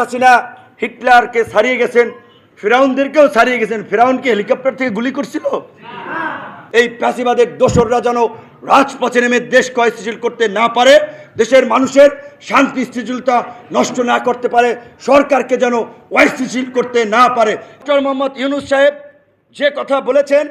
হাসিনা হিটলারকে ছাড়িয়ে গেছেন, ফেরাউনদেরকেও ছাড়িয়ে গেছেন। ফেরাউনকে হেলিকপ্টার থেকে গুলি করছিল? এই প্যাসিবাদের দোসররা যেন রাজপথে নেমে দেশকে অস্থিতিশীল করতে না পারে, দেশের মানুষের শান্তি, স্থিতিশীলতা নষ্ট না করতে পারে, সরকারকে যেন অস্থিতিশীল করতে না পারে। ডক্টর মোহাম্মদ ইউনুস সাহেব যে কথা বলেছেন,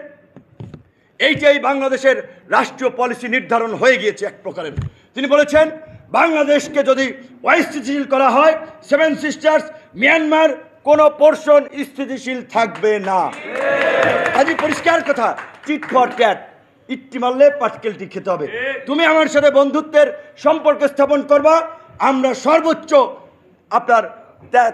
এইটাই বাংলাদেশের রাষ্ট্রীয় পলিসি নির্ধারণ হয়ে গিয়েছে এক প্রকারের। তিনি বলেছেন বাংলাদেশকে যদি অস্থিতিশীল করা হয় সেভেন সিস্টার্স মিয়ানমার কোনো পোর্শন স্থিতিশীল থাকবে না। আজই পরিষ্কার কথা চিট ফর ক্যাট ইট্টি মারলে পাটকেলটি খেতে হবে। তুমি আমার সাথে বন্ধুত্বের সম্পর্ক স্থাপন করবা, আমরা সর্বোচ্চ আপনার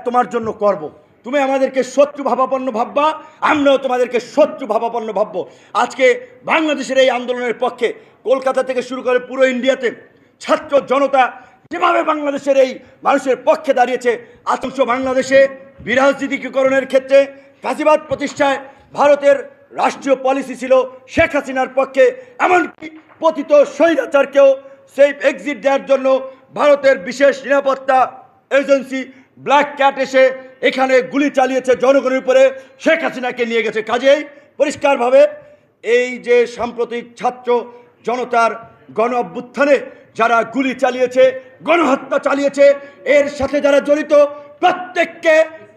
তোমার জন্য করব। তুমি আমাদেরকে শত্রু ভাবাপন্ন ভাববা, আমরাও তোমাদেরকে শত্রু ভাবাপন্ন ভাববো। আজকে বাংলাদেশের এই আন্দোলনের পক্ষে কলকাতা থেকে শুরু করে পুরো ইন্ডিয়াতে ছাত্র জনতা যেভাবে বাংলাদেশের এই মানুষের পক্ষে দাঁড়িয়েছে আতঙ্ক বাংলাদেশে বিরাজনীতিকরণের ক্ষেত্রে কাজীবাদ প্রতিষ্ঠায় ভারতের রাষ্ট্রীয় পলিসি ছিল শেখ হাসিনার পক্ষে, এমনকি পতিত স্বৈরাচারকেও সেই এক্সিট দেওয়ার জন্য ভারতের বিশেষ নিরাপত্তা এজেন্সি ব্ল্যাক ক্যাট এসে এখানে গুলি চালিয়েছে জনগণের উপরে, শেখ হাসিনাকে নিয়ে গেছে। কাজেই পরিষ্কারভাবে এই যে সাম্প্রতিক ছাত্র জনতার গণ অভ্যুত্থানে যারা গুলি চালিয়েছে, গণহত্যা চালিয়েছে, এর সাথে যারা জড়িত, প্রত্যেককে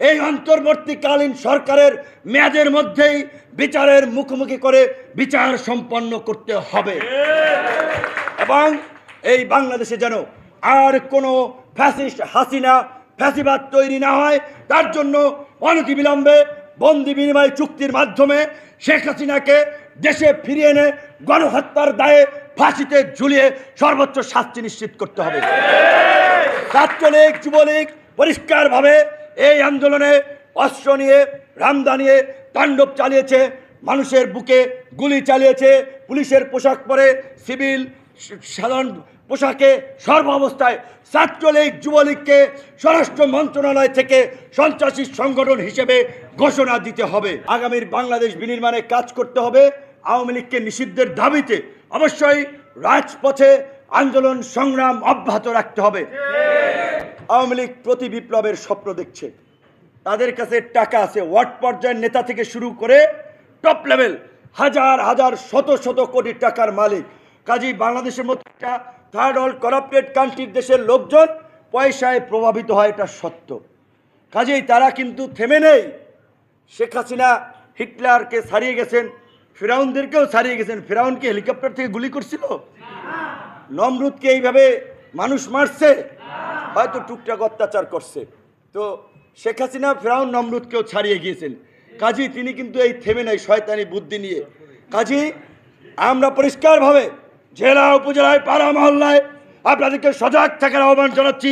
এই অন্তর্বর্তীকালীন সরকারের মেয়াদের মধ্যেই বিচারের মুখোমুখি করে বিচার সম্পন্ন করতে হবে। এবং এই বাংলাদেশে যেন আর কোনো ফ্যাসিস্ট হাসিনা ফ্যাসিবাদ তৈরি না হয়, তার জন্য অনতিবিলম্বে বন্দি বিনিময় চুক্তির মাধ্যমে শেখ হাসিনাকে দেশে ফিরিয়ে এনে গণহত্যার দায়ে ফাঁসিতে ঝুলিয়ে সর্বোচ্চ শাস্তি নিশ্চিত করতে হবে। ছাত্রলীগ যুবলীগ পরিষ্কারভাবে এই আন্দোলনে অস্ত্র নিয়ে, রামদা নিয়ে তাণ্ডব চালিয়েছে, মানুষের বুকে গুলি চালিয়েছে, পুলিশের পোশাক পরে, সিভিল সাধারণ পোশাকে সর্ব সর্বাবস্থায় ছাত্রলীগ যুবলীগকে স্বরাষ্ট্র মন্ত্রণালয় থেকে সন্ত্রাসী সংগঠন হিসেবে ঘোষণা দিতে হবে। আগামীর বাংলাদেশ বিনির্মাণে কাজ করতে হবে। আওয়ামী লীগকে নিষিদ্ধের দাবিতে অবশ্যই রাজপথে আন্দোলন সংগ্রাম অব্যাহত রাখতে হবে। আওয়ামী লীগ প্রতি বিপ্লবের স্বপ্ন দেখছে। তাদের কাছে টাকা আছে। ওয়ার্ড পর্যায়ের নেতা থেকে শুরু করে টপ লেভেল হাজার হাজার, শত শত কোটি টাকার মালিক। কাজী বাংলাদেশের মতো একটা থার্ড ওয়ার্ল্ড করাপ্টেড কান্ট্রির দেশের লোকজন পয়সায় প্রভাবিত হয়, এটা সত্য। কাজেই তারা কিন্তু থেমে নেই। শেখ হাসিনা, হিটলারকে ছাড়িয়ে গেছেন ফেরাউনদেরকেও ছাড়িয়ে গেছেন। ফেরাউনকে হেলিকপ্টার থেকে গুলি করছিল? নমরুদকে এইভাবে মানুষ মারছে? হয়তো টুকটাক অত্যাচার করছে। তো শেখ হাসিনা ফেরাউন নমরুদকেও ছাড়িয়ে গিয়েছেন। কাজী তিনি কিন্তু এই থেমে নাই শয়তানি বুদ্ধি নিয়ে। কাজী আমরা পরিষ্কারভাবে জেলা উপজেলায় পাড়া মহল্লায় আপনাদেরকে সজাগ থাকার আহ্বান জানাচ্ছি।